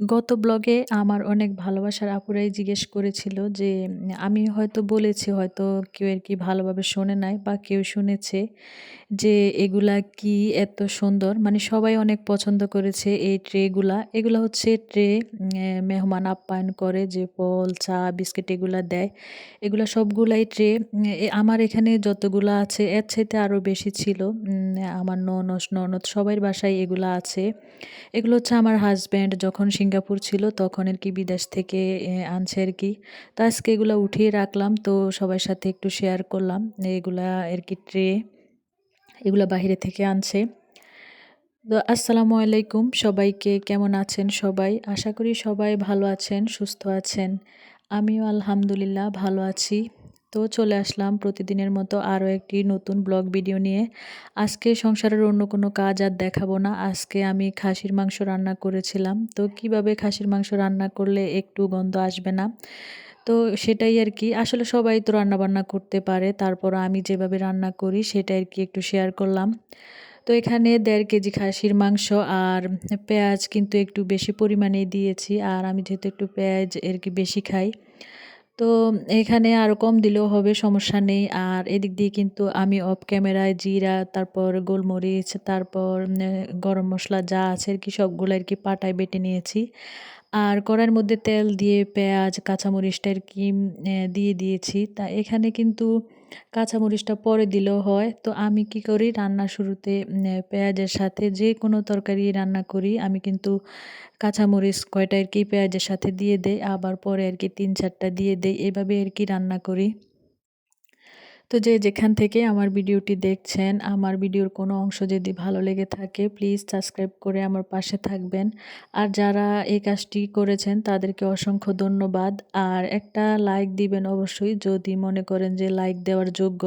গত ব্লগে আমার অনেক ভালোবাসার আপুরাই জিজ্ঞেস করেছিল যে, আমি হয়তো বলেছি, হয়তো কেউ আর কি ভালোভাবে শোনে নাই বা কেউ শুনেছে যে এগুলা কি এত সুন্দর। মানে সবাই অনেক পছন্দ করেছে এই ট্রেগুলা এগুলা হচ্ছে ট্রে মেহমান আপ্যায়ন করে যে ফল, চা, বিস্কিট এগুলা দেয়। এগুলা সবগুলাই ট্রে আমার এখানে যতগুলো আছে এর চাইতে আরও বেশি ছিল। আমার ননস ননদ সবাই বাসায় এগুলা আছে। এগুলো হচ্ছে আমার হাজব্যান্ড যখন সিঙ্গাপুর ছিল, তখন আর কি বিদেশ থেকে আনছে আর কি। তো আজকে এগুলো উঠিয়ে রাখলাম, তো সবার সাথে একটু শেয়ার করলাম। এগুলা আর কি ট্রে এগুলো বাহিরে থেকে আনছে। তো আসসালামু আলাইকুম, সবাইকে কেমন আছেন সবাই? আশা করি সবাই ভালো আছেন, সুস্থ আছেন। আমিও আলহামদুলিল্লাহ ভালো আছি। তো চলে আসলাম প্রতিদিনের মতো আরও একটি নতুন ব্লগ ভিডিও নিয়ে। আজকে সংসারের অন্য কোনো কাজ আর দেখাবো না। আজকে আমি খাসির মাংস রান্না করেছিলাম। তো কীভাবে খাসির মাংস রান্না করলে একটু গন্ধ আসবে না? তো সেটাই আর কি। আসলে সবাই তো রান্না বান্না করতে পারে। তারপর আমি যেভাবে রান্না করি সেটা আর কি একটু শেয়ার করলাম। তো এখানে দেড় কেজি খাসির মাংস আর পেঁয়াজ কিন্তু একটু বেশি পরিমাণে দিয়েছি। আর আমি যেহেতু একটু পেঁয়াজ আর কি বেশি খাই তো এখানে আরও কম দিলেও হবে, সমস্যা নেই। আর এদিক দিয়ে কিন্তু আমি অফ ক্যামেরায় জিরা, তারপর গোলমরিচ, তারপর গরম মশলা যা আছে আর কি সবগুলো আর কি পাটায় বেটে নিয়েছি। আর কড়াইয়ের মধ্যে তেল দিয়ে পেঁয়াজ, কাঁচামরিচটা আর কি দিয়ে দিয়েছি। তা এখানে কিন্তু কাঁচামরিচটা পরে দিলেও হয়। তো আমি কি করি রান্না শুরুতে পেঁয়াজের সাথে যে কোনো তরকারি রান্না করি। আমি কিন্তু কাঁচামরিচ কয়টা আর কি পেঁয়াজের সাথে দিয়ে দেই, আবার পরে আর কি তিন চারটা দিয়ে দেই। এভাবে আর কি রান্না করি। তো যে যেখান থেকে আমার ভিডিওটি দেখছেন, আমার ভিডিওর কোনো অংশ যদি ভালো লেগে থাকে প্লিজ সাবস্ক্রাইব করে আমার পাশে থাকবেন। আর যারা এই কাজটি করেছেন, তাদেরকে অসংখ্য ধন্যবাদ। আর একটা লাইক দিবেন অবশ্যই, যদি মনে করেন যে লাইক দেওয়ার যোগ্য।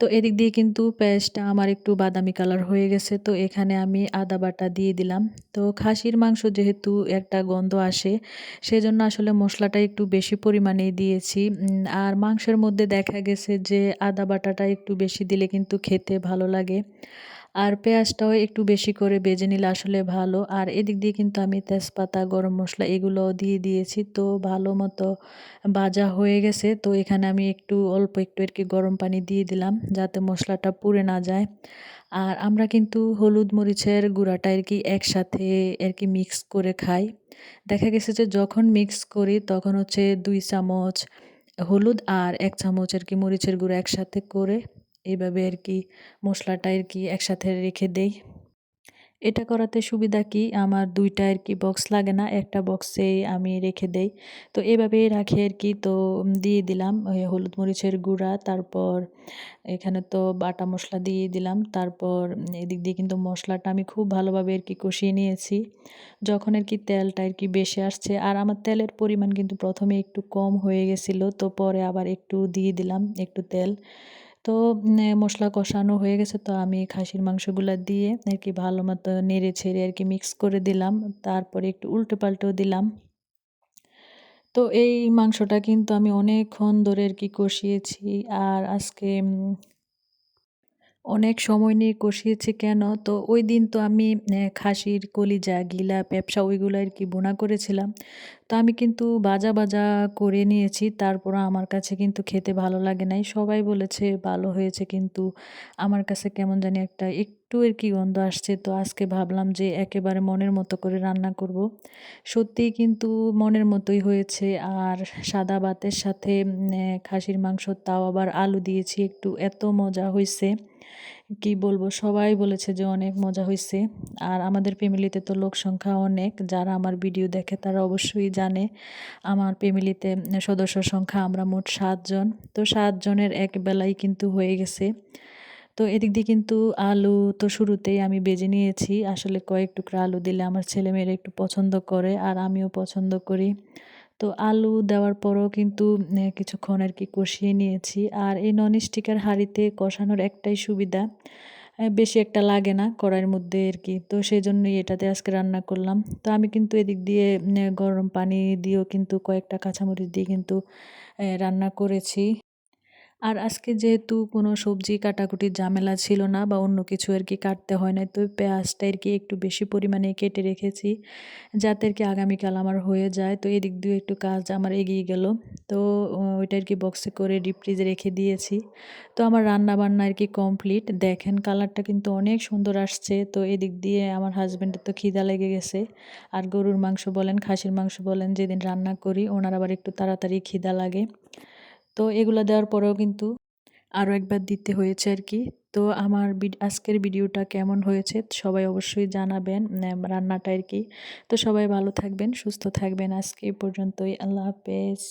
তো এদিক দিয়ে কিন্তু পেঁয়াজটা আমার একটু বাদামি কালার হয়ে গেছে, তো এখানে আমি আদা বাটা দিয়ে দিলাম। তো খাসির মাংস যেহেতু একটা গন্ধ আসে, সেজন্য আসলে মশলাটা একটু বেশি পরিমাণে দিয়েছি। আর মাংসের মধ্যে দেখা গেছে যে আদা বাটাটা একটু বেশি দিলে কিন্তু খেতে ভালো লাগে। আর পেঁয়াজটাও একটু বেশি করে বেজে নিলে আসলে ভালো। আর এদিক দিয়ে কিন্তু আমি তেজপাতা, গরম মশলা এগুলো দিয়ে দিয়েছি। তো ভালো মতো ভাজা হয়ে গেছে। তো এখানে আমি একটু অল্প একটু আর কি গরম পানি দিয়ে দিলাম যাতে মশলাটা পুড়ে না যায়। আর আমরা কিন্তু হলুদ মরিচের গুঁড়াটা আর কি একসাথে আর কি মিক্স করে খাই। দেখা গেছে যে যখন মিক্স করি তখন হচ্ছে দুই চামচ হলুদ আর এক চামচ আর কি মরিচের গুঁড়ো একসাথে করে এইভাবে আর কি মশলাটা আর কি একসাথে রেখে দেই। এটা করাতে সুবিধা কি? আমার দুইটা আর কি বক্স লাগে না, একটা বক্সে আমি রেখে দেই। তো এভাবেই রাখি আর কি। তো দিয়ে দিলাম হলুদ মরিচের গুঁড়া, তারপর এখানে তো বাটা মশলা দিয়ে দিলাম। তারপর এদিক দিয়ে কিন্তু মশলাটা আমি খুব ভালোভাবে আর কি কষিয়ে নিয়েছি। যখন আর কি তেলটা আর কি বেশি আসছে, আর আমার তেলের পরিমাণ কিন্তু প্রথমে একটু কম হয়ে গেছিল, তো পরে আবার একটু দিয়ে দিলাম একটু তেল। তো মশলা কষানো হয়ে গেছে, তো আমি খাসির মাংসগুলো দিয়ে আর কি ভালো মতো নেড়ে ছেড়ে আর কি মিক্স করে দিলাম। তারপরে একটু উল্টো পাল্টেও দিলাম। তো এই মাংসটা কিন্তু আমি অনেকক্ষণ ধরে আর কি কষিয়েছি। আর আজকে অনেক সময় নিয়ে কষিয়েছি কেন? তো ওই দিন তো আমি খাসির, কলিজা, গিলা ব্যবসা ওইগুলো আর কি বোনা করেছিলাম। তো আমি কিন্তু বাজা বাজা করে নিয়েছি। তারপর আমার কাছে কিন্তু খেতে ভালো লাগে নাই। সবাই বলেছে ভালো হয়েছে কিন্তু আমার কাছে কেমন জানি একটা একটু আর কি গন্ধ আসছে। তো আজকে ভাবলাম যে একেবারে মনের মতো করে রান্না করব। সত্যিই কিন্তু মনের মতোই হয়েছে। আর সাদা ভাতের সাথে খাসির মাংস তাও আবার আলু দিয়েছি। একটু এত মজা হয়েছে কি বলব, সবাই বলেছে যে অনেক মজা হয়েছে আর আমাদের ফ্যামিলিতে তো লোক সংখ্যা অনেক, যারা আমার ভিডিও দেখে তারা অবশ্যই জানে। আমার ফ্যামিলিতে সদস্য সংখ্যা আমরা মোট সাতজন তো সাতজনের এক বেলায় কিন্তু হয়ে গেছে। তো এদিক দিয়ে কিন্তু আলু তো শুরুতেই আমি বেজে নিয়েছি। আসলে কয়েক টুকরা আলু দিলে আমার ছেলেমেয়েরা একটু পছন্দ করে আর আমিও পছন্দ করি। তো আলু দেওয়ার পরও কিন্তু কিছুক্ষণ আর কি কষিয়ে নিয়েছি। আর এই নন স্টিকার হাঁড়িতে কষানোর একটাই সুবিধা বেশি একটা লাগে না কড়াইয়ের মধ্যে আর কি তো সেই জন্যই এটাতে আজকে রান্না করলাম। তো আমি কিন্তু এদিক দিয়ে গরম পানি দিয়েও কিন্তু কয়েকটা কাঁচামরিচ দিয়ে কিন্তু রান্না করেছি। আর আজকে যেহেতু কোনো সবজি কাটাকুটির ঝামেলা ছিল না বা অন্য কিছু আর কি কাটতে হয় না তো পেঁয়াজটা আর কি একটু বেশি পরিমাণে কেটে রেখেছি, যাতে আর কি আগামীকাল আমার হয়ে যায়। তো এদিক দিয়ে একটু কাজ আমার এগিয়ে গেল। তো ওইটা আর কি বক্সে করে ডিপ ফ্রিজে রেখে দিয়েছি। তো আমার রান্না বান্না আর কি কমপ্লিট দেখেন কালারটা কিন্তু অনেক সুন্দর আসছে। তো এদিক দিয়ে আমার হাজব্যান্ডের তো খিদা লেগে গেছে। আর গরুর মাংস বলেন, খাসির মাংস বলেন, যেদিন রান্না করি, ওনার আবার একটু তাড়াতাড়ি খিদা লাগে। তো এগুলো দেওয়ার পরেও কিন্তু আরও একবার দিতে হয়েছে আর কি তো আমার আজকের ভিডিওটা কেমন হয়েছে সবাই অবশ্যই জানাবেন রান্নাটা আর কি তো সবাই ভালো থাকবেন, সুস্থ থাকবেন আজকে এই পর্যন্তই। আল্লাহ হাফেজ।